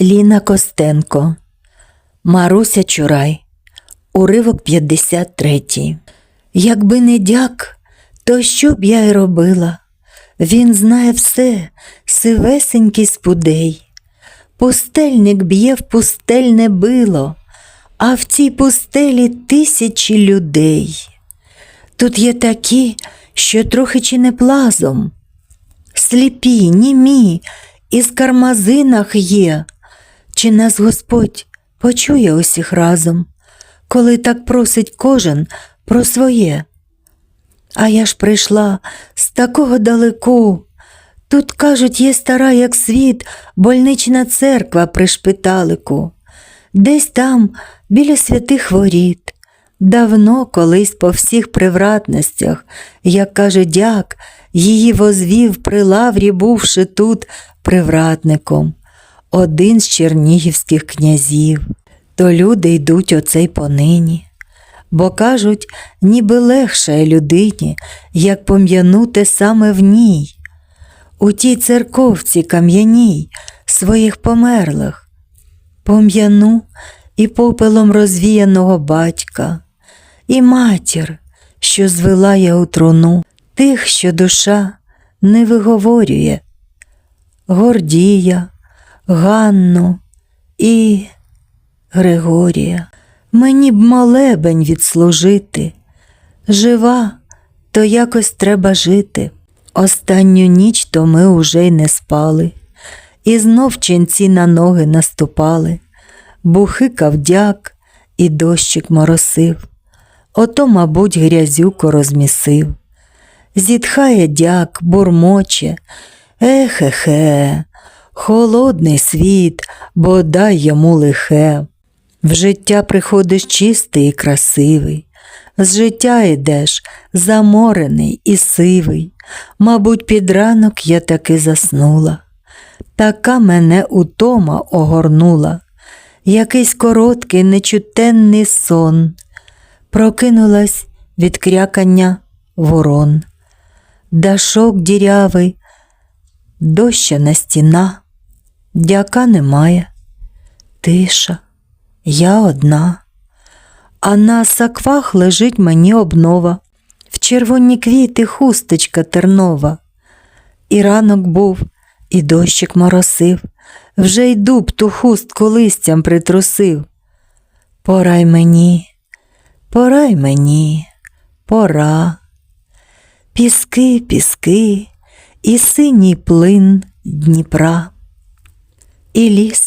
Ліна Костенко, Маруся Чурай, уривок 53. Якби не дяк, то що б я й робила? Він знає все, сивесенький спудей. Пустельник б'є в пустельне било, а в цій пустелі тисячі людей. Тут є такі, що трохи чи не плазом, сліпі, німі, із кармазинах є. Чи нас Господь почує усіх разом, коли так просить кожен про своє? А я ж прийшла з такого далеку. Тут, кажуть, є стара, як світ, больнична церква при шпиталику. Десь там, біля святих воріт, давно колись по всіх привратностях, як каже дяк, її возвів при лаврі, бувши тут привратником, один з чернігівських князів. То люди йдуть оцей понині. Бо кажуть, ніби легше людині, як пом'янути саме в ній, у тій церковці кам'яній своїх померлих, пом'яну і попелом розвіяного батька, і матір, що звела я у труну, тих, що душа не виговорює, Гордія, Ганну і Григорія. Мені б молебень відслужити. Жива, то якось треба жити. Останню ніч то ми уже й не спали, і знов ченці на ноги наступали, бухикав дяк, і дощик моросив, ото, мабуть, грязюко розмісив. Зітхає дяк, бурмоче, ехе-хе, холодний світ, бодай йому лихе. В життя приходиш чистий і красивий, з життя йдеш заморений і сивий. Мабуть, під ранок я таки заснула. Така мене утома огорнула, якийсь короткий нечутенний сон. Прокинулась від крякання ворон. Дашок дірявий, дощана стіна, дяка немає, тиша. Я одна, а на саквах лежить мені обнова, в червоні квіти хусточка тернова. І ранок був, і дощик моросив, вже й дуб ту хустку листям притрусив. Порай мені, порай мені, пора. Піски, піски, і синій плин Дніпра, і ліс